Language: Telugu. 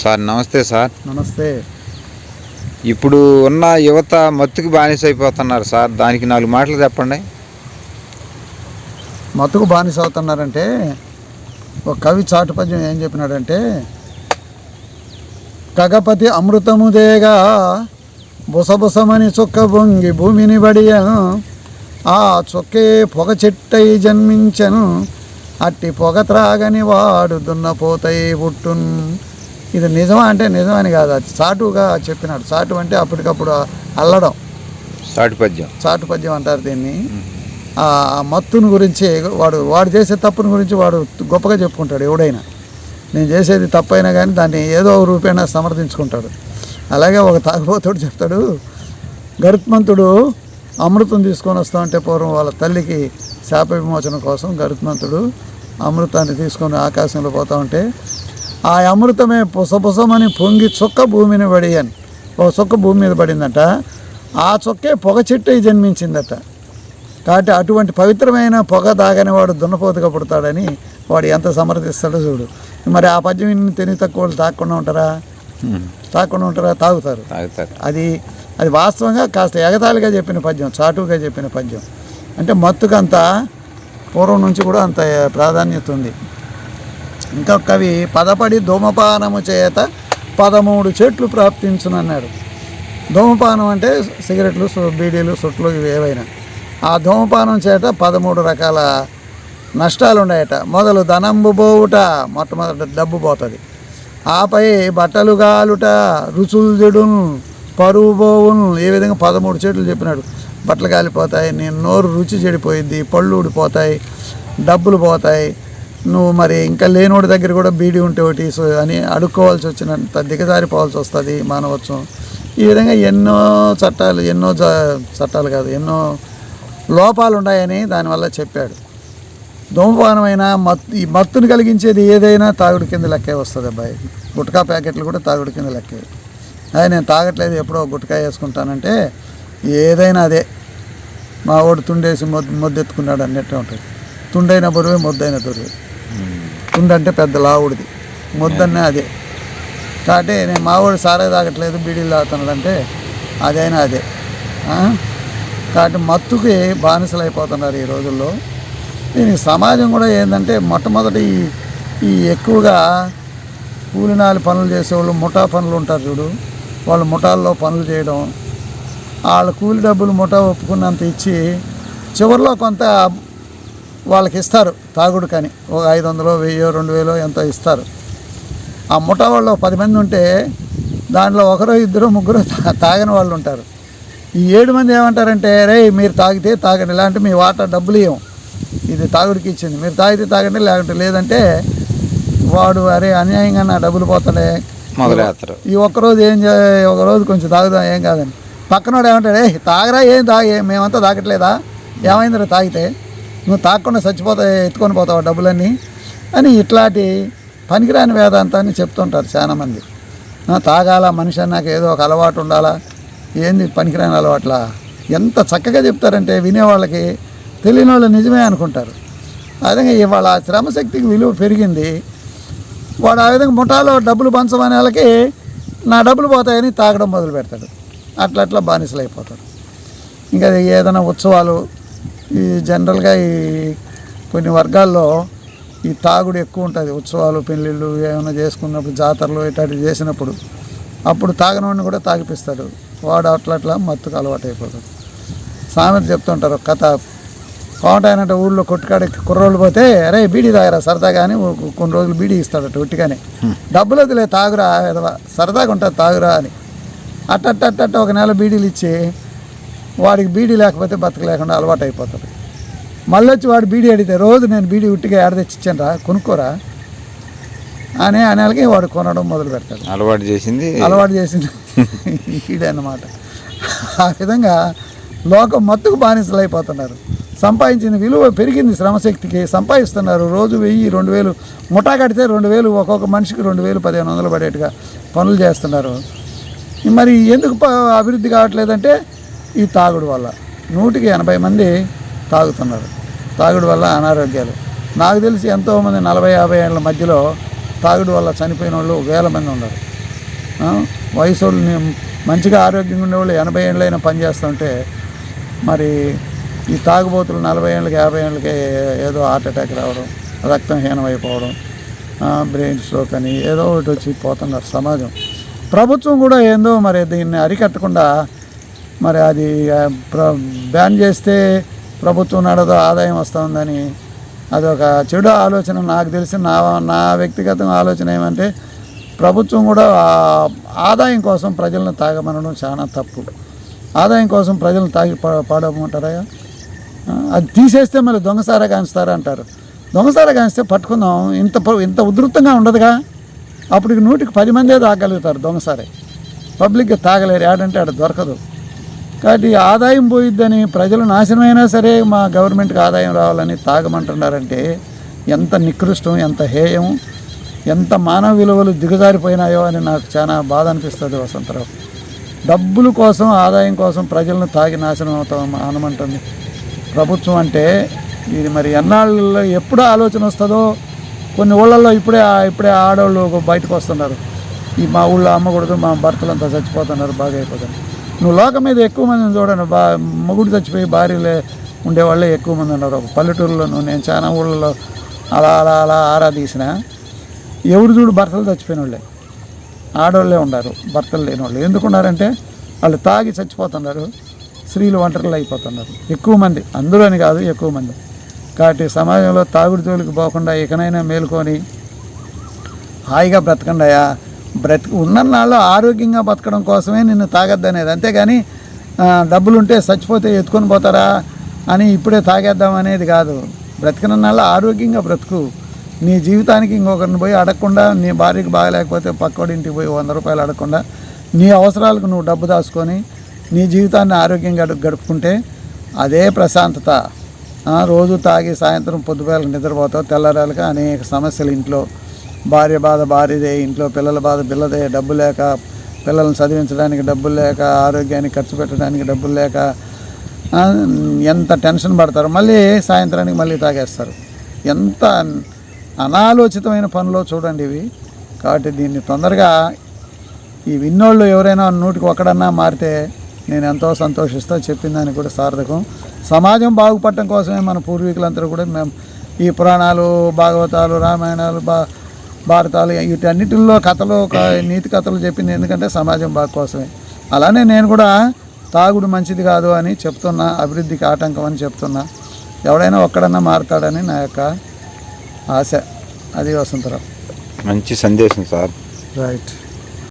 సార్ నమస్తే సార్. నమస్తే. ఇప్పుడు ఉన్న యువత మత్తుకి బానిస అయిపోతున్నారు సార్. దానికి నాలుగు మాటలు చెప్పండి. మతుకు బానిస అవుతున్నారంటే ఒక కవి చాటు పద్యం ఏం చెప్పినాడంటే కగపతి అమృతముదేగా బుసబుసమని చుక్క బొంగి భూమిని బడియను ఆ చుక్కే పొగ చెట్టై జన్మించను అట్టి పొగ త్రాగని వాడు దున్నపోతై పుట్టున్ ఇది నిజమా అంటే నిజమని కాదు. అది చాటుగా చెప్పినాడు. చాటు అంటే అప్పటికప్పుడు అల్లడం. సాటి పద్యం. చాటు పద్యం అంటారు దీన్ని. ఆ మత్తుని గురించి వాడు వాడు చేసే తప్పుని గురించి వాడు గొప్పగా చెప్పుకుంటాడు ఎవడైనా. నేను చేసేది తప్పైనా కానీ దాన్ని ఏదో రూపేణా సమర్థించుకుంటాడు. అలాగే ఒక తాగుబోతుడు చెప్తాడు గరుత్మంతుడు అమృతం తీసుకొని వస్తా ఉంటే పూర్వం వాళ్ళ తల్లికి శాప విమోచన కోసం గరుత్మంతుడు అమృతాన్ని తీసుకొని ఆకాశంలో పోతా ఉంటే ఆ అమృతమే పుసపుసమని పొంగి చుక్క భూమిని పడి అని ఒక చుక్క భూమి మీద పడిందట. ఆ చుక్కే పొగ చెట్టు జన్మించిందట. కాబట్టి అటువంటి పవిత్రమైన పొగ దాగని వాడు దున్నపోతుగా పుడతాడని వాడు ఎంత సమర్థిస్తాడో చూడు. మరి ఆ పద్యం ఇన్ని తెలివి తక్కువ వాళ్ళు తాకుండా ఉంటారా. తాకుండా ఉంటారా? తాగుతారు. తాగుతారు. అది అది వాస్తవంగా కాస్త ఎగతాళిగా చెప్పిన పద్యం చాటుగా చెప్పిన పద్యం. అంటే మత్తుకంత పూర్వం నుంచి కూడా అంత ప్రాధాన్యత ఉంది. ఇంకా కవి పదపడి ధూమపానము చేత పదమూడు చెట్లు ప్రాప్తించునన్నాడు. ధూమపానం అంటే సిగరెట్లు బీడీలు సుట్లు ఇవి ఏవైనా. ఆ ధూమపానం చేత పదమూడు రకాల నష్టాలు ఉన్నాయట మొదలు ధనంబు పోవుట మొట్టమొదట డబ్బు పోతుంది. ఆపై బట్టలు గాలుట రుచులు పరువు పోవును ఏ విధంగా పదమూడు చెట్లు చెప్పినాడు. బట్టలు కాలిపోతాయి నేను నోరు రుచి చెడిపోయింది పళ్ళు ఊడిపోతాయి డబ్బులు పోతాయి నువ్వు మరి ఇంకా లేనోడి దగ్గర కూడా బీడీ ఉంటే ఒకటి సో అని అడుక్కోవాల్సి వచ్చినంత దిగజారిపోవాల్సి వస్తుంది మానవత్వం. ఈ విధంగా ఎన్నో చట్టాలు ఎన్నో జ- చట్టాలు కాదు ఎన్నో లోపాలు ఉన్నాయని దానివల్ల చెప్పాడు. ధూమపానమైన మత్ ఈ మత్తుని కలిగించేది ఏదైనా తాగుడు కింద లెక్కే వస్తుంది అబ్బాయి. గుట్కా ప్యాకెట్లు కూడా తాగుడు కింద లెక్కే. అది నేను తాగట్లేదు ఎప్పుడో గుట్కా వేసుకుంటానంటే ఏదైనా అదే. మా వాడు తుండేసి మొద్దు మొద్దెత్తుకున్నాడు అన్నట్టే ఉంటుంది. తుండైన బరువే మొద్దైన దొరువు తుండంటే పెద్ద లావుడిది. మొద్దన్నే అదే. కాబట్టి నేను మావాడు సారే తాగట్లేదు బీడీలు తాగుతున్నాడు అంటే అదైనా అదే? కాబట్టి మత్తుకి బానిసలు అయిపోతున్నారు ఈ రోజుల్లో. దీనికి సమాజం కూడా ఏంటంటే మొట్టమొదటి ఈ- ఈ ఎక్కువగా కూలినాలి పనులు చేసేవాళ్ళు ముఠా పనులు ఉంటారు చూడు. వాళ్ళు ముఠాల్లో పనులు చేయడం వాళ్ళ కూలి డబ్బులు ముఠా ఒప్పుకున్నంత ఇచ్చి చివరిలో కొంత వాళ్ళకి ఇస్తారు తాగుడు కానీ ఒక ఐదు వందలు వెయ్యో రెండు వేలో ఎంతో ఇస్తారు. ఆ ముఠా వాళ్ళు పది మంది ఉంటే దాంట్లో ఒకరో ఇద్దరు ముగ్గురు తాగని వాళ్ళు ఉంటారు. ఈ ఏడు మంది ఏమంటారంటే రే మీరు తాగితే తాగండి ఇలాంటి మీ వాటా డబ్బులు ఇవ్వం ఇది తాగుడికి ఇచ్చింది. మీరు తాగితే తాగండి లేకుంటే లేదంటే వాడు అరే అన్యాయంగా నా డబ్బులు పోతాడే మొదలెత్తారు ఈ ఒక్కరోజు ఏం చే ఒకరోజు కొంచెం తాగుదాం ఏం కాదని. పక్కనోడు ఏమంటాడు ఏ తాగరా ఏం తాగే మేమంతా తాగట్లేదా? ఏమైందిరా తాగితే? నువ్వు తాకుండా చచ్చిపోతా ఎత్తుకొని పోతావు డబ్బులన్నీ? అని ఇట్లాంటి పనికిరాని వేదాంతాన్ని చెప్తుంటారు చాలామంది. తాగాల మనిషి నాకు ఏదో ఒక అలవాటు ఉండాలా? ఏంది పనికిరాని అలవాట్లా? ఎంత చక్కగా చెప్తారంటే వినేవాళ్ళకి తెలియని వాళ్ళు నిజమే అనుకుంటారు. ఆ విధంగా ఇవాళ శ్రమశక్తికి విలువ పెరిగింది. వాడు ఆ విధంగా ముఠాలో డబ్బులు పంచమనే వాళ్ళకి నా డబ్బులు పోతాయని తాగడం మొదలు పెడతాడు అట్లా అట్లా బానిసలు అయిపోతాడు ఇంకా ఏదైనా ఉత్సవాలు ఈ జనరల్గా ఈ కొన్ని వర్గాల్లో ఈ తాగుడు ఎక్కువ ఉంటుంది. ఉత్సవాలు పెళ్ళిళ్ళు ఏమైనా చేసుకున్నప్పుడు జాతరలు ఇట్లాంటివి చేసినప్పుడు అప్పుడు తాగనోడిని కూడా తాగిపిస్తాడు. వాడు అట్లా అట్లా మత్తుకు అలవాటు అయిపోతాడు సామెత చెప్తుంటారు కథ. కోమటాయనంటే ఊళ్ళో కొట్టుకాడికి కుర్రోళ్ళు పోతే అరే బీడీ తాగరా సరదాగా అని కొన్ని రోజులు బీడీ ఇస్తాడట ఉట్టిగానే. డబ్బులు వదిలే తాగురా సరదాగా ఉంటుంది తాగురా అని. అట్టట్టట్ట ఒక నెల బీడీలు ఇచ్చి వాడికి బీడీ లేకపోతే బతక లేకుండా అలవాటు అయిపోతాడు మళ్ళీ వచ్చి వాడు బీడీ అడిగితే రోజు నేను బీడీ ఉట్టిగా ఏడ తెచ్చిచ్చాను రా కొనుక్కోరా? అని అనేళ్ళకి వాడు కొనడం మొదలు పెడతాడు. అలవాటు చేసింది. అలవాటు చేసింది. ఈడే అన్నమాట ఆ విధంగా లోకం మత్తుకు బానిసలు అయిపోతున్నారు సంపాదించిన విలువ పెరిగింది శ్రమశక్తికి. సంపాదిస్తున్నారు. రోజు వెయ్యి రెండు వేలు ముఠా కడితే రెండు వేలు ఒక్కొక్క మనిషికి రెండు వేలు పదిహేను వందలు పడేట్టుగా పనులు చేస్తున్నారు. మరి ఎందుకు అభివృద్ధి కావట్లేదంటే ఈ తాగుడు వల్ల. నూటికి ఎనభై మంది తాగుతున్నారు. తాగుడు వల్ల అనారోగ్యాలు. నాకు తెలిసి ఎంతోమంది నలభై యాభై ఏళ్ళ మధ్యలో తాగుడు వల్ల చనిపోయిన వాళ్ళు వేల మంది ఉన్నారు. వయసు మంచిగా ఆరోగ్యంగా ఉండేవాళ్ళు ఎనభై ఏళ్ళైనా పనిచేస్తుంటే మరి ఈ తాగుబోతులు నలభై ఏళ్ళకి యాభై ఏళ్ళకి ఏదో హార్ట్ అటాక్ రావడం రక్తం హీనమైపోవడం బ్రెయిన్ స్ట్రోక్ అని ఏదో ఒకటి వచ్చి పోతున్నారు సమాజం. ప్రభుత్వం కూడా ఏందో మరి దీన్ని అరికట్టకుండా మరి అది ప్ర బ్యాన్ చేస్తే ప్రభుత్వం నడదో ఆదాయం వస్తుందని అదొక చెడు ఆలోచన. నాకు తెలిసి నా నా వ్యక్తిగత ఆలోచన ఏమంటే ప్రభుత్వం కూడా ఆదాయం కోసం ప్రజలను తాగమనడం చాలా తప్పు. ఆదాయం కోసం ప్రజలను తాగి పాడమంటారా అది తీసేస్తే మళ్ళీ దొంగసారా కాంచుతారా అంటారు. దొంగసారా కాంచితే పట్టుకుందాం ఇంత ఇంత ఉధృతంగా ఉండదుగా? అప్పటికి నూటికి పది మందే తాగలుగుతారు దొంగసారే పబ్లిక్గా తాగలేరు ఏడంటే ఆడ దొరకదు. కాబట్టి ఆదాయం పోయిద్దని ప్రజలు నాశనమైనా సరే మా గవర్నమెంట్కి ఆదాయం రావాలని తాగమంటున్నారంటే ఎంత నికృష్టం ఎంత హేయం ఎంత మానవ విలువలు దిగజారిపోయినాయో అని నాకు చాలా బాధ అనిపిస్తుంది వసంతరావు. డబ్బుల కోసం ఆదాయం కోసం ప్రజలను తాగి నాశనం అవుతాం అనమంటుంది. ప్రభుత్వం అంటే ఇది మరి ఎన్నాళ్ళలో ఎప్పుడు ఆలోచన వస్తుందో కొన్ని ఊళ్ళల్లో ఇప్పుడే ఇప్పుడే ఆడవాళ్ళు బయటకు వస్తున్నారు. ఈ మా ఊళ్ళో అమ్మకూడదు మా భర్తలంతా చచ్చిపోతున్నారు బాగా అయిపోతున్నారు నువ్వు లోకం మీద ఎక్కువ మందిని చూడండి బా మొగుడు చచ్చిపోయి భార్యలే ఉండేవాళ్ళే ఎక్కువ మంది ఉన్నారు. ఒక నేను చాలా ఊళ్ళలో అలా అలా అలా ఆరా తీసిన. ఎవరు చూడు భర్తలు చచ్చిపోయిన వాళ్ళే ఆడవాళ్ళే ఉన్నారు భర్తలు లేని వాళ్ళు ఎందుకున్నారంటే వాళ్ళు తాగి చచ్చిపోతున్నారు స్త్రీలు ఒంటరిలు అయిపోతున్నారు. ఎక్కువ మంది అందరూ అని కాదు ఎక్కువ మంది. కాబట్టి సమాజంలో తాగుడు జోలికి పోకుండా ఇకనైనా మేలుకొని హాయిగా బ్రతకండియా బ్రతి ఉన్ననాళ్ళు ఆరోగ్యంగా బతకడం కోసమే నిన్ను తాగొద్దనేది. అంతేగాని డబ్బులుంటే చచ్చిపోతే ఎత్తుకొని పోతారా అని ఇప్పుడే తాగేద్దాం అనేది కాదు. బ్రతికినన్నాళ్ళు ఆరోగ్యంగా బ్రతుకు. నీ జీవితానికి ఇంకొకరిని పోయి అడగకుండా నీ భార్యకి బాగలేకపోతే పక్కోడింటికి పోయి వంద రూపాయలు అడగకుండా నీ అవసరాలకు నువ్వు డబ్బు దాచుకొని నీ జీవితాన్ని ఆరోగ్యంగా గడుపుకుంటే అదే ప్రశాంతత. రోజు తాగి సాయంత్రం పొద్దుపేలకు నిద్రపోతావు తెల్లరాలుగా అనేక సమస్యలు ఇంట్లో భార్య బాధ భార్యదే ఇంట్లో పిల్లల బాధ పిల్లదే డబ్బు లేక పిల్లల్ని చదివించడానికి డబ్బులు లేక ఆరోగ్యానికి ఖర్చు పెట్టడానికి డబ్బులు లేక ఎంత టెన్షన్ పడతారు మళ్ళీ సాయంత్రానికి మళ్ళీ తాగేస్తారు. ఎంత అనాలోచితమైన పనులు చూడండి ఇవి. కాబట్టి దీన్ని తొందరగా ఈ విన్నోళ్ళు ఎవరైనా నూటికి ఒకడన్నా మారితే నేను ఎంతో సంతోషిస్తా చెప్పిందని కూడా సార్థకం. సమాజం బాగుపడటం కోసమే మన పూర్వీకులందరూ కూడా మేము ఈ పురాణాలు భాగవతాలు రామాయణాలు బా భారతాలు వీటన్నిటిల్లో కథలు ఒక నీతి కథలు చెప్పింది ఎందుకంటే సమాజం బాగు కోసమే. అలానే నేను కూడా తాగుడు మంచిది కాదు అని చెప్తున్నా అభివృద్ధికి ఆటంకం అని చెప్తున్నా. ఎవడైనా ఒక్కడన్నా మారుతాడని నా యొక్క ఆశ. అది వసంతరావు. మంచి సందేశం సార్. రైట్